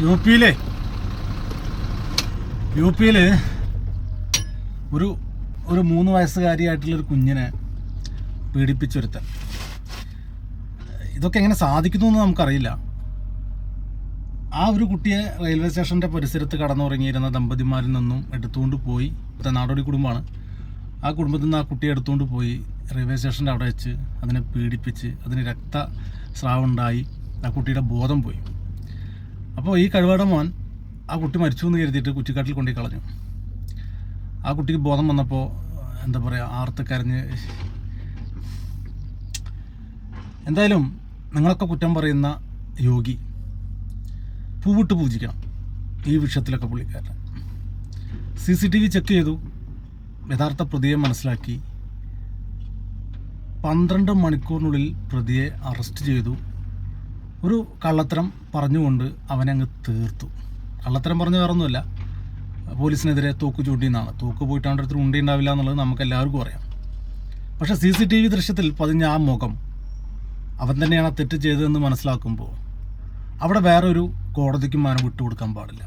U പിയിലെ. U പിയിൽ ഒരു ഒരു മൂന്ന് വയസ്സുകാരിയായിട്ടുള്ളൊരു കുഞ്ഞിനെ പീഡിപ്പിച്ചൊരുത്തൻ. ഇതൊക്കെ എങ്ങനെ സാധിക്കുന്നു എന്ന് നമുക്കറിയില്ല. ആ ഒരു കുട്ടിയെ റെയിൽവേ സ്റ്റേഷന്റെ പരിസരത്ത് കടന്നുറങ്ങിയിരുന്ന ദമ്പതിമാരിൽ നിന്നും എടുത്തുകൊണ്ട് പോയി. നാടോടി കുടുംബമാണ്. ആ കുടുംബത്തിൽ നിന്ന് ആ കുട്ടിയെ എടുത്തുകൊണ്ട് പോയി റെയിൽവേ സ്റ്റേഷന്റെ അവിടെ വെച്ച് അതിനെ പീഡിപ്പിച്ച് അതിന് രക്തസ്രാവം ഉണ്ടായി. ആ കുട്ടിയുടെ ബോധം പോയി. അപ്പോൾ ഈ കഴിവാട മോൻ ആ കുട്ടി മരിച്ചു എന്ന് കരുതിയിട്ട് കുറ്റിക്കാട്ടിൽ കൊണ്ടുപോയി കളഞ്ഞു. ആ കുട്ടിക്ക് ബോധം വന്നപ്പോൾ എന്താ പറയുക ആർത്ത് കരഞ്ഞ് എന്തായാലും നിങ്ങളൊക്കെ കുറ്റം പറയുന്ന യോഗി പൂവിട്ട് പൂജിക്കണം ഈ വിഷയത്തിലൊക്കെ പുള്ളിക്കാരൻ. C C T V check ചെയ്തു. യഥാർത്ഥ പ്രതിയെ മനസ്സിലാക്കി. പന്ത്രണ്ട് മണിക്കൂറിനുള്ളിൽ പ്രതിയെ അറസ്റ്റ് ചെയ്തു. ഒരു കള്ളത്തരം പറഞ്ഞുകൊണ്ട് അവനങ്ങ് തീർത്തു. കള്ളത്തരം പറഞ്ഞ് വേറൊന്നുമല്ല. പോലീസിനെതിരെ തോക്ക് ചൂണ്ടിയെന്നാണ്. തോക്ക് പോയിട്ടാണ്ട് അടുത്ത് ഉണ്ടി ഉണ്ടാവില്ല എന്നുള്ളത് നമുക്ക് എല്ലാവർക്കും അറിയാം. പക്ഷേ സി സി ടി വി ദൃശ്യത്തിൽ പതിഞ്ഞ ആ മുഖം അവൻ തന്നെയാണ് തെറ്റ് ചെയ്തതെന്ന് മനസ്സിലാക്കുമ്പോൾ അവിടെ വേറൊരു കോടതിക്കും അവനെ വിട്ടുകൊടുക്കാൻ പാടില്ല.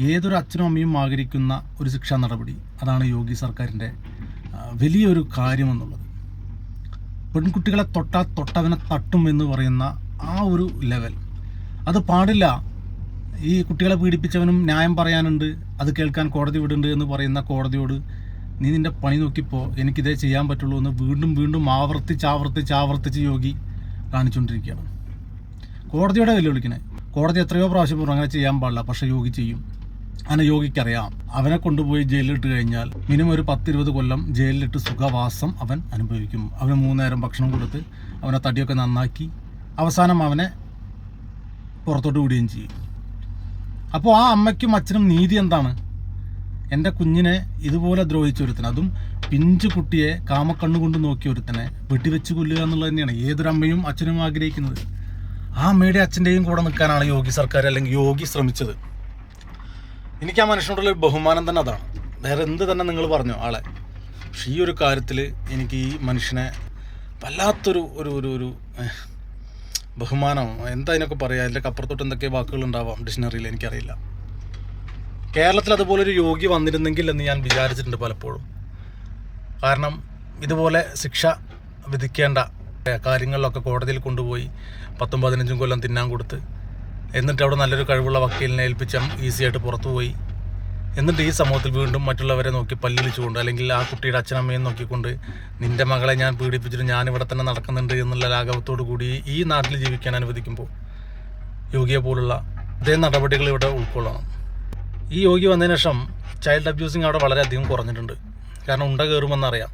ഏതൊരു അച്ഛനും അമ്മയും ആഗ്രഹിക്കുന്ന ഒരു ശിക്ഷാ നടപടി അതാണ് യോഗി സർക്കാരിന്റെ വലിയൊരു കാര്യമെന്നുള്ളത്. പെൺകുട്ടികളെ തൊട്ടാ തൊട്ടവനെ തട്ടും എന്ന് പറയുന്ന ആ ഒരു ലെവൽ അത് പാടില്ല. ഈ കുട്ടികളെ പീഡിപ്പിച്ചവനും ന്യായം പറയാനുണ്ട്. അത് കേൾക്കാൻ കോടതി വിടുന്നുണ്ട് എന്ന് പറയുന്ന കോടതിയോട് നീ നിന്റെ പണി നോക്കിപ്പോ. എനിക്കിതേ ചെയ്യാൻ പറ്റുള്ളൂ എന്ന് വീണ്ടും വീണ്ടും ആവർത്തിച്ച് ആവർത്തിച്ച് ആവർത്തിച്ച് യോഗി കാണിച്ചുകൊണ്ടിരിക്കുകയാണ്. കോടതിയുടെ വെല്ലുവിളിക്കണേ കോടതി എത്രയോ പ്രാവശ്യം പറഞ്ഞു അങ്ങനെ ചെയ്യാൻ പാടില്ല പക്ഷെ യോഗി ചെയ്യും. അങ്ങനെ യോഗിക്കറിയാം. അവനെ കൊണ്ടുപോയി ജയിലിലിട്ട് കഴിഞ്ഞാൽ മിനിമം ഒരു പത്തിരുപത് കൊല്ലം ജയിലിലിട്ട് സുഖവാസം അവൻ അനുഭവിക്കും. അവന് മൂന്നേരം ഭക്ഷണം കൊടുത്ത് അവനെ തടിയൊക്കെ നന്നാക്കി അവസാനം അവനെ പുറത്തോട്ട് വിടുകയും ചെയ്യും. അപ്പോൾ ആ അമ്മയ്ക്കും അച്ഛനും നീതി എന്താണ്? എന്റെ കുഞ്ഞിനെ ഇതുപോലെ ദ്രോഹിച്ച ഒരുത്തനെ അതും പിഞ്ചു കുട്ടിയെ കാമക്കണ്ണുകൊണ്ട് നോക്കിയ ഒരുത്തനെ വെട്ടിവെച്ച് കൊല്ലുക എന്നുള്ളത് തന്നെയാണ് ഏതൊരു അമ്മയും അച്ഛനും ആഗ്രഹിക്കുന്നത്. ആ അമ്മയുടെ അച്ഛന്റെയും കൂടെ നിൽക്കാനാണ് യോഗി സർക്കാർ അല്ലെങ്കിൽ യോഗി ശ്രമിച്ചത്. എനിക്ക് ആ മനുഷ്യനോടുള്ള ബഹുമാനം തന്നെ അതാണ്. വേറെ എന്ത് തന്നെ നിങ്ങൾ പറഞ്ഞു ആളെ? പക്ഷെ ഈ ഒരു കാര്യത്തിൽ എനിക്ക് ഈ മനുഷ്യനെ വല്ലാത്തൊരു ഒരു ഒരു ഒരു ബഹുമാനം. എന്താ അതിനൊക്കെ പറയുക അതിന്റെ അപ്പുറത്തോട്ട് എന്തൊക്കെ വാക്കുകൾ ഉണ്ടാവാം. ഡിക്ഷണറിയിൽ എനിക്കറിയില്ല. കേരളത്തിൽ അതുപോലൊരു യോഗി വന്നിരുന്നെങ്കിൽ എന്ന് ഞാൻ വിചാരിച്ചിട്ടുണ്ട് പലപ്പോഴും. കാരണം ഇതുപോലെ ശിക്ഷ വിധിക്കേണ്ട കാര്യങ്ങളിലൊക്കെ കോടതിയിൽ കൊണ്ടുപോയി പത്തും പതിനഞ്ചും കൊല്ലം തിന്നാൻ കൊടുത്ത് എന്നിട്ട് അവിടെ നല്ലൊരു കഴിവുള്ള വക്കീലിനെ ഏൽപ്പിച്ച ഈസിയായിട്ട് പുറത്തു പോയി എന്നിട്ട് ഈ സമൂഹത്തിൽ വീണ്ടും മറ്റുള്ളവരെ നോക്കി പല്ലിളിച്ചുകൊണ്ട് അല്ലെങ്കിൽ ആ കുട്ടിയുടെ അച്ഛനമ്മയും നോക്കിക്കൊണ്ട് നിന്റെ മകളെ ഞാൻ പീഡിപ്പിച്ചിട്ട് ഞാൻ തന്നെ നടക്കുന്നുണ്ട് എന്നുള്ള ലാഘവത്തോടു കൂടി ഈ നാട്ടിൽ ജീവിക്കാൻ അനുവദിക്കുമ്പോൾ യോഗിയെ പോലുള്ള അതേ നടപടികൾ ഇവിടെ ഉൾക്കൊള്ളണം. ഈ യോഗി വന്നതിന് ശേഷം ചൈൽഡ് അബ്യൂസിങ് അവിടെ വളരെയധികം കുറഞ്ഞിട്ടുണ്ട്. കാരണം ഉണ്ട കയറുമെന്നറിയാം.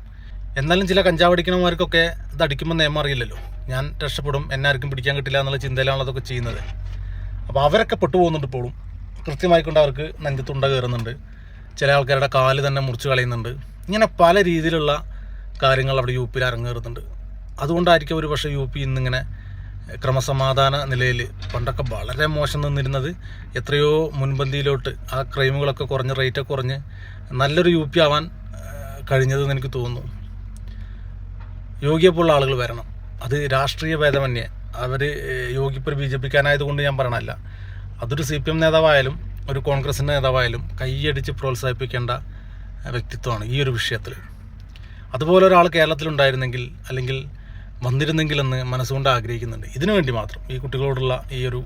എന്നാലും ചില കഞ്ചാവടിക്കണമാർക്കൊക്കെ ഇത് അടിക്കുമ്പോൾ നിയമം അറിയില്ലല്ലോ. ഞാൻ രക്ഷപ്പെടും എന്നെ ആർക്കും പിടിക്കാൻ കിട്ടില്ല എന്നുള്ള ചിന്തയിലാണ് അതൊക്കെ ചെയ്യുന്നത്. അപ്പോൾ അവരൊക്കെ പെട്ടുപോകുന്നുണ്ട് ഇപ്പോഴും. കൃത്യമായിക്കൊണ്ട് അവർക്ക് നെഞ്ചത്തുണ്ട കയറുന്നുണ്ട്. ചില ആൾക്കാരുടെ കാൽ തന്നെ മുറിച്ച് കളയുന്നുണ്ട്. ഇങ്ങനെ പല രീതിയിലുള്ള കാര്യങ്ങൾ അവിടെ യു പിയിൽ അരങ്ങേറുന്നുണ്ട്. അതുകൊണ്ടായിരിക്കും ഒരു പക്ഷേ യു പി ഇന്നിങ്ങനെ ക്രമസമാധാന നിലയിൽ പണ്ടൊക്കെ വളരെ മോശം നിന്നിരുന്നത്. എത്രയോ മുൻപന്തിയിലോട്ട് ആ ക്രൈമുകളൊക്കെ കുറഞ്ഞ് റേറ്റൊക്കെ കുറഞ്ഞ് നല്ലൊരു യു പി ആവാൻ കഴിഞ്ഞതെന്ന് എനിക്ക് തോന്നുന്നു. യോഗ്യപ്പുള്ള ആളുകൾ വരണം. അത് രാഷ്ട്രീയ ഭേദമന്യേ. അവർ യോഗിപ്പോൾ ബി ജെ പിക്കാനായതുകൊണ്ട് ഞാൻ പറയണല്ല അതൊരു സി പി എം നേതാവായാലും ഒരു കോൺഗ്രസിന്റെ നേതാവായാലും കൈയടിച്ച് പ്രോത്സാഹിപ്പിക്കേണ്ട വ്യക്തിത്വമാണ് ഈ ഒരു വിഷയത്തിൽ അതുപോലെ ഒരാൾ കേരളത്തിലുണ്ടായിരുന്നെങ്കിൽ അല്ലെങ്കിൽ വന്നിരുന്നെങ്കിലെന്ന് മനസ്സുകൊണ്ട് ആഗ്രഹിക്കുന്നുണ്ട്. ഇതിനു വേണ്ടി മാത്രം ഈ കുട്ടികളോടുള്ള ഈ ഒരു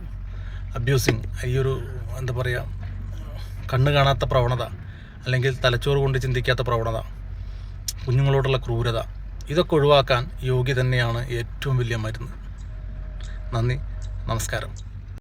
അബ്യൂസിങ് ഈ ഒരു എന്താ പറയുക കണ്ണു കാണാത്ത പ്രവണത അല്ലെങ്കിൽ തലച്ചോറ് കൊണ്ട് ചിന്തിക്കാത്ത പ്രവണത കുഞ്ഞുങ്ങളോടുള്ള ക്രൂരത ഇതൊക്കെ ഒഴിവാക്കാൻ യോഗി തന്നെയാണ് ഏറ്റവും വലിയ മരുന്ന്. നന്ദി നമസ്കാരം.